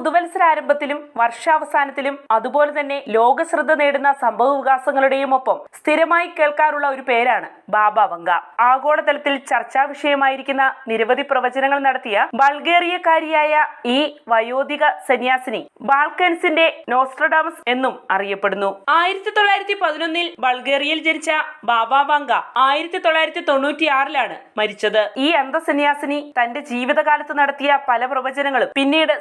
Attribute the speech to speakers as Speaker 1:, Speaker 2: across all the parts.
Speaker 1: പുതുവത്സരാരംഭത്തിലും വർഷാവസാനത്തിലും അതുപോലെ തന്നെ ലോകശ്രദ്ധ നേടുന്ന സംഭവ വികാസങ്ങളുടെയും ഒപ്പം സ്ഥിരമായി കേൾക്കാറുള്ള ഒരു പേരാണ് ബാബ വങ്ക ആഗോളതലത്തിൽ ചർച്ചാ വിഷയമായിരിക്കുന്ന നിരവധി പ്രവചനങ്ങൾ നടത്തിയ ബൾഗേറിയക്കാരിയായ ഈ വയോധിക സന്യാസിനി ബാൾക്കൻസിന്റെ നോസ്ട്രഡാമസ് എന്നും അറിയപ്പെടുന്നു. ആയിരത്തി തൊള്ളായിരത്തി പതിനൊന്നിൽ ബൾഗേറിയയിൽ ജനിച്ച ബാബ വങ്ക ആയിരത്തി തൊള്ളായിരത്തി തൊണ്ണൂറ്റിയാറിലാണ് മരിച്ചത്. ഈ അന്ധസന്യാസിനി തന്റെ ജീവിതകാലത്ത് നടത്തിയ പല പ്രവചനങ്ങളും പിന്നീട്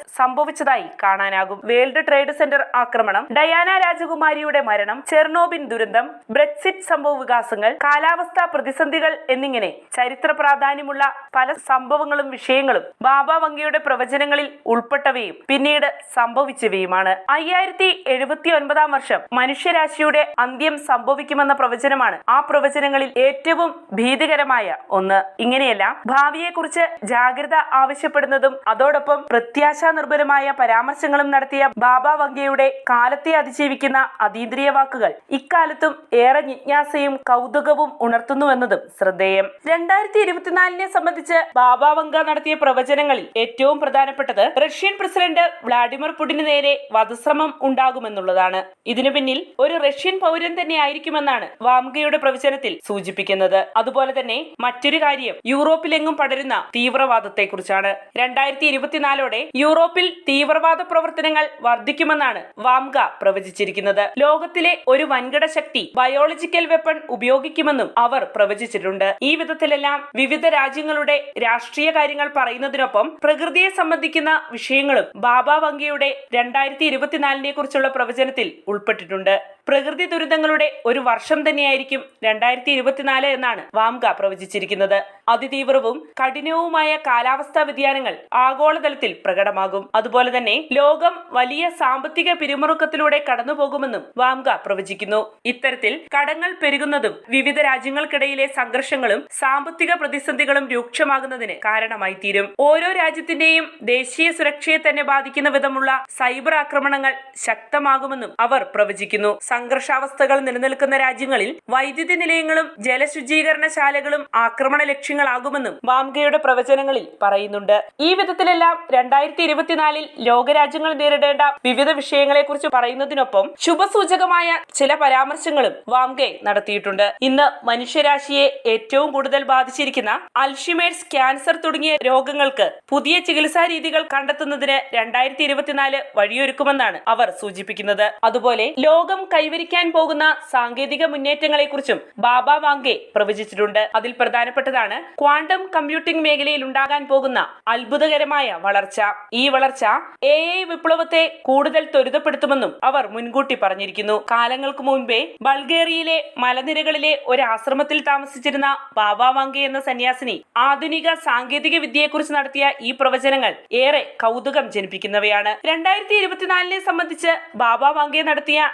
Speaker 1: സംഭവിച്ചതായി കാണാനാകും. വേൾഡ് ട്രേഡ് സെന്റർ ആക്രമണം ഡയാന രാജകുമാരിയുടെ മരണം ചെർണോബിൻ ദുരന്തം ബ്രെക്സിറ്റ് സംഭവ വികാസങ്ങൾ കാലാവസ്ഥാ പ്രതിസന്ധികൾ എന്നിങ്ങനെ ചരിത്ര പ്രാധാന്യമുള്ള പല സംഭവങ്ങളും വിഷയങ്ങളും ബാബ വങ്കയുടെ പ്രവചനങ്ങളിൽ ഉൾപ്പെട്ടവയും പിന്നീട് സംഭവിച്ചവയുമാണ്. അയ്യായിരത്തി എഴുപത്തി ഒൻപതാം വർഷം മനുഷ്യരാശിയുടെ അന്ത്യം സംഭവിക്കുമെന്ന പ്രവചനമാണ് ആ പ്രവചനങ്ങളിൽ ഏറ്റവും ഭീതികരമായ ഒന്ന്. ഇങ്ങനെയല്ല ഭാവിയെക്കുറിച്ച് ജാഗ്രത ആവശ്യപ്പെടുന്നതും അതോടൊപ്പം പ്രത്യാശാ നിർഭരമായ പരാമർശങ്ങളും നടത്തിയ ബാബ വങ്കയുടെ കാലത്തെ അതിജീവിക്കുന്ന അതീന്ദ്രിയ വാക്കുകൾ ഇക്കാലത്തും ഏറെ ജിജ്ഞാസയും കൗതുകവും ഉണർത്തുന്നുവെന്നതും ശ്രദ്ധേയം. രണ്ടായിരത്തി ഇരുപത്തിനാലിനെ സംബന്ധിച്ച് ബാബ വങ്ക നടത്തിയ പ്രവചനങ്ങളിൽ ഏറ്റവും പ്രധാനപ്പെട്ടത് റഷ്യൻ പ്രസിഡന്റ് വ്ളാഡിമിർ പുടിന് നേരെ വധശ്രമം ഉണ്ടാകുമെന്നുള്ളതാണ്. ഇതിനു പിന്നിൽ ഒരു റഷ്യൻ പൗരൻ തന്നെ ആയിരിക്കുമെന്നാണ് വാംഗയുടെ പ്രവചനത്തിൽ സൂചിപ്പിക്കുന്നത്. അതുപോലെ തന്നെ മറ്റൊരു കാര്യം യൂറോപ്പിലെങ്ങും പടരുന്ന തീവ്രവാദത്തെക്കുറിച്ചാണ്. രണ്ടായിരത്തി ഇരുപത്തിനാലോടെ യൂറോപ്പിൽ തീവ്രവാദ പ്രവർത്തനങ്ങൾ വർദ്ധിക്കുമെന്നാണ് വാംഗ പ്രവചിച്ചിരിക്കുന്നത്. ലോകത്തിലെ ഒരു വൻകിട ശക്തി ബയോളജിക്കൽ വെപ്പൺ ഉപയോഗിക്കുമെന്നും അവർ പ്രവചിച്ചിട്ടുണ്ട്. ഈ വിധത്തിലെല്ലാം വിവിധ രാജ്യങ്ങളുടെ രാഷ്ട്രീയ കാര്യങ്ങൾ പറയുന്നതിനൊപ്പം പ്രകൃതിയെ സംബന്ധിക്കുന്ന വിഷയങ്ങളും ബാബ വങ്കയുടെ രണ്ടായിരത്തി ഇരുപത്തിനാലിനെ കുറിച്ചുള്ള പ്രവചനത്തിൽ ഉൾപ്പെട്ടിട്ടുണ്ട്. പ്രകൃതി ദുരിതങ്ങളുടെ ഒരു വർഷം തന്നെയായിരിക്കും രണ്ടായിരത്തി ഇരുപത്തിനാല് എന്നാണ് വാംഗ പ്രവചിച്ചിരിക്കുന്നത്. അതിതീവ്രവും കഠിനവുമായ കാലാവസ്ഥാ വ്യതിയാനങ്ങൾ ആഗോളതലത്തിൽ പ്രകടമാകും. അതുപോലെ തന്നെ ലോകം വലിയ സാമ്പത്തിക പിരിമുറുക്കത്തിലൂടെ കടന്നുപോകുമെന്നും വാംഗ പ്രവചിക്കുന്നു. ഇത്തരത്തിൽ കടങ്ങൾ പെരുകുന്നതും വിവിധ രാജ്യങ്ങൾക്കിടയിലെ സംഘർഷങ്ങളും സാമ്പത്തിക പ്രതിസന്ധികളും രൂക്ഷമാകുന്നതിന് കാരണമായി തീരും ഓരോ രാജ്യത്തിന്റെയും ദേശീയ സുരക്ഷയെ തന്നെ ബാധിക്കുന്ന വിധമുള്ള സൈബർ ആക്രമണങ്ങൾ ശക്തമാകുമെന്നും അവർ പ്രവചിക്കുന്നു. സംഘർഷാവസ്ഥകൾ നിലനിൽക്കുന്ന രാജ്യങ്ങളിൽ വൈദ്യുതി നിലയങ്ങളും ജലശുചീകരണശാലകളും ആക്രമണ ലക്ഷ്യങ്ങളാകുമെന്നും വാംഗയുടെ പ്രവചനങ്ങളിൽ പറയുന്നുണ്ട്. ഈ വിധത്തിലെല്ലാം രണ്ടായിരത്തി ഇരുപത്തിനാലിൽ ലോകരാജ്യങ്ങൾ നേരിടേണ്ട വിവിധ വിഷയങ്ങളെക്കുറിച്ച് പറയുന്നതിനൊപ്പം ശുഭസൂചകമായ ചില പരാമർശങ്ങളും വാംഗെ നടത്തിയിട്ടുണ്ട്. ഇന്ന് മനുഷ്യരാശിയെ ഏറ്റവും കൂടുതൽ ബാധിച്ചിരിക്കുന്ന അൽഷിമേഴ്സ് ക്യാൻസർ തുടങ്ങിയ രോഗങ്ങൾക്ക് പുതിയ ചികിത്സാ രീതികൾ കണ്ടെത്തുന്നതിന് രണ്ടായിരത്തി ഇരുപത്തിനാല് വഴിയൊരുക്കുമെന്നാണ് അവർ സൂചിപ്പിക്കുന്നത്. അതുപോലെ ലോകം കൈവരിക്കാൻ പോകുന്ന സാങ്കേതിക മുന്നേറ്റങ്ങളെക്കുറിച്ചും ബാബ വാങ്കെ പ്രവചിച്ചിട്ടുണ്ട്. അതിൽ പ്രധാനപ്പെട്ടതാണ് ക്വാണ്ടം കമ്പ്യൂട്ടിംഗ് മേഖലയിൽ ഉണ്ടാകാൻ പോകുന്ന അത്ഭുതകരമായ വളർച്ച. ഈ വളർച്ച എ ഐ വിപ്ലവത്തെ കൂടുതൽ ത്വരിതപ്പെടുത്തുമെന്നും അവർ മുൻകൂട്ടി പറഞ്ഞിരിക്കുന്നു. കാലങ്ങൾക്ക് മുൻപേ ബൾഗേറിയയിലെ മലനിരകളിലെ ഒരു ആശ്രമത്തിൽ താമസിച്ചിരുന്ന ബാബ വാങ്കെ എന്ന സന്യാസിനി ആധുനിക സാങ്കേതിക വിദ്യയെക്കുറിച്ച് നടത്തിയ ഈ പ്രവചനങ്ങൾ ഏറെ കൗതുകം ജനിപ്പിക്കുന്നവയാണ്. രണ്ടായിരത്തി ഇരുപത്തിനാലിനെ സംബന്ധിച്ച് ബാബ വാങ്കെ നടത്തിയ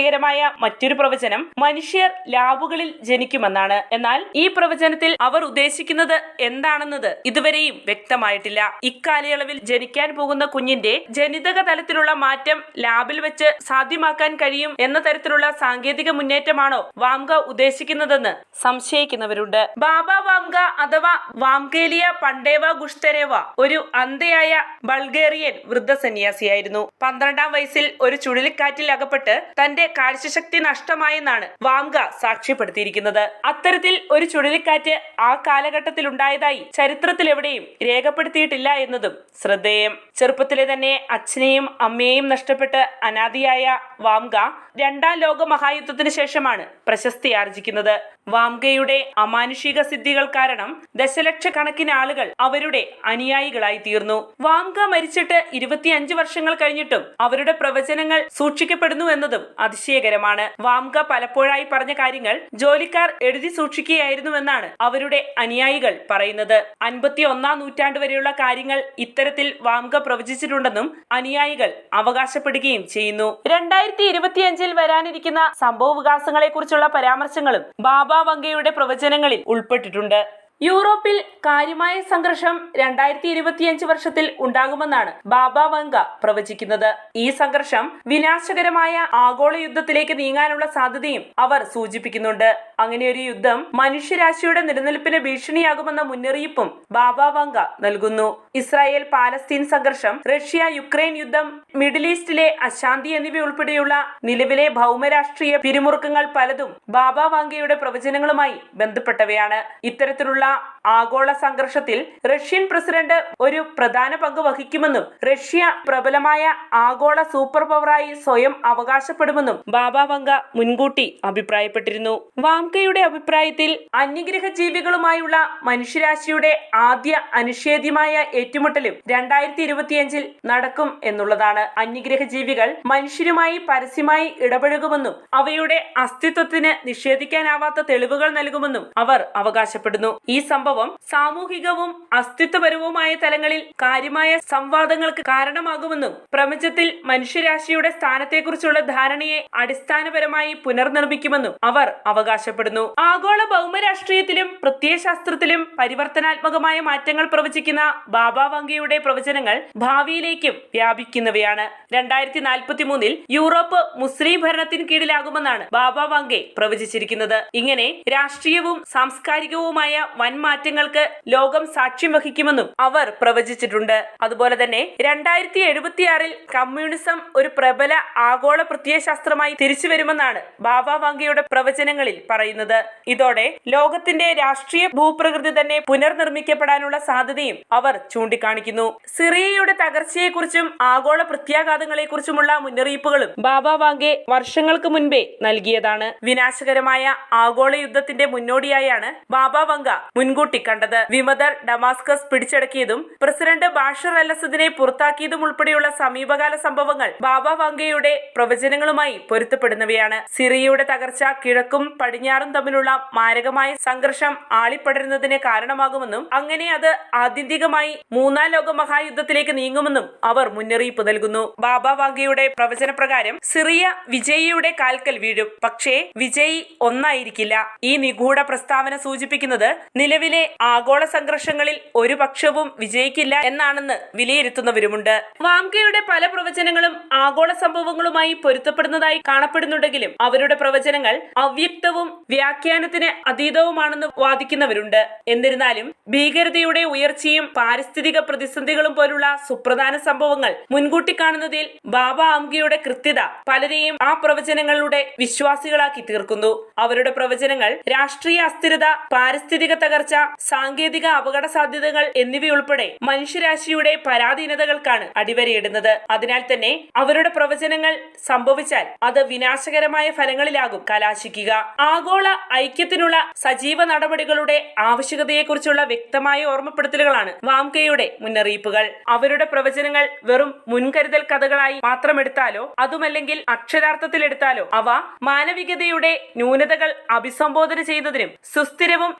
Speaker 1: അതിശയകരമായ മറ്റൊരു പ്രവചനം മനുഷ്യർ ലാബുകളിൽ ജനിക്കുമെന്നാണ്. എന്നാൽ ഈ പ്രവചനത്തിൽ അവർ ഉദ്ദേശിക്കുന്നത് എന്താണെന്നത് ഇതുവരെയും വ്യക്തമായിട്ടില്ല. ഇക്കാലയളവിൽ ജനിക്കാൻ പോകുന്ന കുഞ്ഞിന്റെ ജനിതക തലത്തിലുള്ള മാറ്റം ലാബിൽ വെച്ച് സാധ്യമാക്കാൻ കഴിയും എന്ന തരത്തിലുള്ള സാങ്കേതിക മുന്നേറ്റമാണോ വാംഗ ഉദ്ദേശിക്കുന്നതെന്ന് സംശയിക്കുന്നവരുണ്ട്. ബാബ വാംഗ അഥവാ വാംഗേലിയ പണ്ടേവ ഗുഷ്തരേവ ഒരു അന്ധയായ ബൾഗേറിയൻ വൃദ്ധ സന്യാസിയായിരുന്നു പന്ത്രണ്ടാം വയസ്സിൽ ഒരു ചുഴലിക്കാറ്റിൽ അകപ്പെട്ട് തന്റെ കാഴ്ചശക്തി നഷ്ടമായെന്നാണ് വാംഗ സാക്ഷ്യപ്പെടുത്തിയിരിക്കുന്നത്. അത്തരത്തിൽ ഒരു ചുഴലിക്കാറ്റ് ആ കാലഘട്ടത്തിൽ ഉണ്ടായതായി ചരിത്രത്തിൽ എവിടെയും രേഖപ്പെടുത്തിയിട്ടില്ല എന്നതും ശ്രദ്ധേയം. ചെറുപ്പത്തിലെ തന്നെ അച്ഛനെയും അമ്മയെയും നഷ്ടപ്പെട്ട് അനാദിയായ വാംഗ രണ്ടാം ലോക മഹായുദ്ധത്തിന് ശേഷമാണ് പ്രശസ്തി ആർജിക്കുന്നത്. വാംഗയുടെ അമാനുഷിക സിദ്ധികൾ കാരണം ദശലക്ഷക്കണക്കിന് ആളുകൾ അവരുടെ അനുയായികളായി തീർന്നു വാംഗ മരിച്ചിട്ട് ഇരുപത്തിയഞ്ച് വർഷങ്ങൾ കഴിഞ്ഞിട്ടും അവരുടെ പ്രവചനങ്ങൾ സൂക്ഷിക്കപ്പെടുന്നു എന്നതും അതിശയകരമാണ് വാംഗ പലപ്പോഴായി പറഞ്ഞ കാര്യങ്ങൾ ജോലിക്കാർ എഴുതി സൂക്ഷിക്കുകയായിരുന്നുവെന്നാണ് അവരുടെ അനുയായികൾ പറയുന്നത്. അൻപത്തി ഒന്നാം നൂറ്റാണ്ട് വരെയുള്ള കാര്യങ്ങൾ ഇത്തരത്തിൽ വാംഗ പ്രവചിച്ചിട്ടുണ്ടെന്നും അനുയായികൾ അവകാശപ്പെടുകയും ചെയ്യുന്നു. രണ്ടായിരത്തി ഇരുപത്തിയഞ്ചിൽ വരാനിരിക്കുന്ന സംഭവ വികാസങ്ങളെ കുറിച്ചുള്ള പരാമർശങ്ങളും ബാബ വങ്കയുടെ പ്രവചനങ്ങളിൽ ഉൾപ്പെട്ടിട്ടുണ്ട്. യൂറോപ്പിൽ കാര്യമായ സംഘർഷം രണ്ടായിരത്തി ഇരുപത്തിയഞ്ച് വർഷത്തിൽ ഉണ്ടാകുമെന്നാണ് ബാബ വങ്ക പ്രവചിക്കുന്നത്. ഈ സംഘർഷം വിനാശകരമായ ആഗോള യുദ്ധത്തിലേക്ക് നീങ്ങാനുള്ള സാധ്യതയും അവർ സൂചിപ്പിക്കുന്നുണ്ട്. അങ്ങനെയൊരു യുദ്ധം മനുഷ്യരാശിയുടെ നിലനിൽപ്പിന് ഭീഷണിയാകുമെന്ന മുന്നറിയിപ്പും ബാബ വങ്ക നൽകുന്നു. ഇസ്രായേൽ പാലസ്തീൻ സംഘർഷം റഷ്യ യുക്രൈൻ യുദ്ധം മിഡിൽ ഈസ്റ്റിലെ അശാന്തി എന്നിവ ഉൾപ്പെടെയുള്ള നിലവിലെ ഭൗമരാഷ്ട്രീയ പിരിമുറുക്കങ്ങൾ പലതും ബാബ വാങ്കയുടെ പ്രവചനങ്ങളുമായി ബന്ധപ്പെട്ടവയാണ്. ഇത്തരത്തിലുള്ള ആഗോള സംഘർഷത്തിൽ റഷ്യൻ പ്രസിഡന്റ് ഒരു പ്രധാന പങ്ക് വഹിക്കുമെന്നും റഷ്യ പ്രബലമായ ആഗോള സൂപ്പർ പവറായി സ്വയം അവകാശപ്പെടുമെന്നും ബാബ വങ്ക മുൻകൂട്ടി അഭിപ്രായപ്പെട്ടിരുന്നു. വാംകയുടെ അഭിപ്രായത്തിൽ അന്യഗ്രഹ ജീവികളുമായുള്ള മനുഷ്യരാശിയുടെ ആദ്യ അനിഷേധ്യമായ ഏറ്റുമുട്ടലും രണ്ടായിരത്തി ഇരുപത്തിയഞ്ചിൽ നടക്കും എന്നുള്ളതാണ്. അന്യഗ്രഹ ജീവികൾ മനുഷ്യരുമായി പരസ്യമായി ഇടപഴകുമെന്നും അവയുടെ അസ്തിത്വത്തിന് നിഷേധിക്കാനാവാത്ത തെളിവുകൾ നൽകുമെന്നും അവർ അവകാശപ്പെടുന്നു. ഈ സംഭവം സാമൂഹികവും അസ്തിത്വപരവുമായ തലങ്ങളിൽ കാര്യമായ സംവാദങ്ങൾക്ക് കാരണമാകുമെന്നും പ്രപഞ്ചത്തിൽ മനുഷ്യരാശിയുടെ സ്ഥാനത്തെക്കുറിച്ചുള്ള ധാരണയെ അടിസ്ഥാനപരമായി പുനർനിർമ്മിക്കുമെന്നും അവർ അവകാശപ്പെടുന്നു. ആഗോള ഭൗമരാഷ്ട്രീയത്തിലും പ്രത്യയശാസ്ത്രത്തിലും പരിവർത്തനാത്മകമായ മാറ്റങ്ങൾ പ്രവചിക്കുന്ന ബാബ വങ്കയുടെ പ്രവചനങ്ങൾ ഭാവിയിലേക്കും വ്യാപിക്കുന്നവയാണ്. രണ്ടായിരത്തി നാൽപ്പത്തി മൂന്നിൽ യൂറോപ്പ് മുസ്ലിം ഭരണത്തിന് കീഴിലാകുമെന്നാണ് ബാബ വങ്കെ പ്രവചിച്ചിരിക്കുന്നത്. ഇങ്ങനെ രാഷ്ട്രീയവും സാംസ്കാരികവുമായ വൻ മാറ്റങ്ങൾക്ക് ലോകം സാക്ഷ്യം വഹിക്കുമെന്നും അവർ പ്രവചിച്ചിട്ടുണ്ട്. അതുപോലെ തന്നെ രണ്ടായിരത്തി എഴുപത്തിയാറിൽ കമ്മ്യൂണിസം ഒരു പ്രബല ആഗോള പ്രത്യയശാസ്ത്രമായി തിരിച്ചു വരുമെന്നാണ് ബാബ വാങ്കയുടെ പ്രവചനങ്ങളിൽ പറയുന്നത്. ഇതോടെ ലോകത്തിന്റെ രാഷ്ട്രീയ ഭൂപ്രകൃതി തന്നെ പുനർനിർമ്മിക്കപ്പെടാനുള്ള സാധ്യതയും അവർ ചൂണ്ടിക്കാണിക്കുന്നു. സിറിയയുടെ തകർച്ചയെക്കുറിച്ചും ആഗോള പ്രത്യാഘാതങ്ങളെക്കുറിച്ചുമുള്ള മുന്നറിയിപ്പുകളും ബാബ വാങ്കെ വർഷങ്ങൾക്ക് മുൻപേ നൽകിയതാണ്. വിനാശകരമായ ആഗോള യുദ്ധത്തിന്റെ മുന്നോടിയായാണ് ബാബ വങ്ക മുൻകൂട്ടി കണ്ടത് വിമതർ ഡമാസ്കസ് പിടിച്ചടക്കിയതും പ്രസിഡന്റ് ബാഷർ അലസദിനെ പുറത്താക്കിയതും ഉൾപ്പെടെയുള്ള സമീപകാല സംഭവങ്ങൾ ബാബ വാങ്കയുടെ പ്രവചനങ്ങളുമായി പൊരുത്തപ്പെടുന്നവയാണ്. സിറിയയുടെ തകർച്ച കിഴക്കും പടിഞ്ഞാറും തമ്മിലുള്ള മാരകമായ സംഘർഷം ആളിപ്പടരുന്നതിന് കാരണമാകുമെന്നും അങ്ങനെ അത് ആത്യന്തികമായി മൂന്നാം ലോക മഹായുദ്ധത്തിലേക്ക് നീങ്ങുമെന്നും അവർ മുന്നറിയിപ്പ് നൽകുന്നു. ബാബ വാങ്കയുടെ പ്രവചന പ്രകാരം സിറിയ വിജയിയുടെ കാൽക്കൽ വീഴും. പക്ഷേ വിജയി ഒന്നായിരിക്കില്ല. ഈ നിഗൂഢ പ്രസ്താവന സൂചിപ്പിക്കുന്നത് നിലവിലെ ആഗോള സംഘർഷങ്ങളിൽ ഒരു പക്ഷവും വിജയിക്കില്ല എന്നാണെന്ന് വിലയിരുത്തുന്നവരുമുണ്ട്. വാംകയുടെ പല പ്രവചനങ്ങളും ആഗോള സംഭവങ്ങളുമായി പൊരുത്തപ്പെടുന്നതായി കാണപ്പെടുന്നുണ്ടെങ്കിലും അവരുടെ പ്രവചനങ്ങൾ അവ്യക്തവും വ്യാഖ്യാനത്തിന് അതീതവുമാണെന്ന് വാദിക്കുന്നവരുണ്ട്. എന്നിരുന്നാലും ഭീകരതയുടെ ഉയർച്ചയും പാരിസ്ഥിതിക പ്രതിസന്ധികളും പോലുള്ള സുപ്രധാന സംഭവങ്ങൾ മുൻകൂട്ടി കാണുന്നതിൽ ബാബ ആംഗയുടെ കൃത്യത പലരെയും ആ പ്രവചനങ്ങളുടെ വിശ്വാസികളാക്കി തീർക്കുന്നു. അവരുടെ പ്രവചനങ്ങൾ രാഷ്ട്രീയ അസ്ഥിരത പാരിസ്ഥിതിക തകർച്ച സാങ്കേതിക അപകട സാധ്യതകൾ എന്നിവയുൾപ്പെടെ മനുഷ്യരാശിയുടെ പരാധീനതകൾക്കാണ് അടിവരയിടുന്നത്. അതിനാൽ തന്നെ അവരുടെ പ്രവചനങ്ങൾ സംഭവിച്ചാൽ അത് വിനാശകരമായ ഫലങ്ങളിലാകും കലാശിക്കുക. ആഗോള ഐക്യത്തിനുള്ള സജീവ നടപടികളുടെ ആവശ്യകതയെക്കുറിച്ചുള്ള വ്യക്തമായ ഓർമ്മപ്പെടുത്തലുകളാണ് വാംകയുടെ മുന്നറിയിപ്പുകൾ. അവരുടെ പ്രവചനങ്ങൾ വെറും മുൻകരുതൽ കഥകളായി മാത്രം എടുത്താലോ അതുമല്ലെങ്കിൽ അക്ഷരാർത്ഥത്തിൽ എടുത്താലോ അവ മാനവികതയുടെ ന്യൂനതകൾ അഭിസംബോധന ചെയ്യുന്നതിനും സുസ്ഥിരവും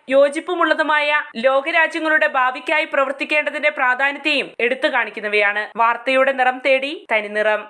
Speaker 1: യോജിപ്പുമുള്ളതുമായ ലോകരാജ്യങ്ങളുടെ ഭാവിക്കായി പ്രവർത്തിക്കേണ്ടതിന്റെ പ്രാധാന്യത്തെയും എടുത്തു കാണിക്കുന്നവയാണ് വാർത്തയുടെ നിറം തേടി തനിനിറം.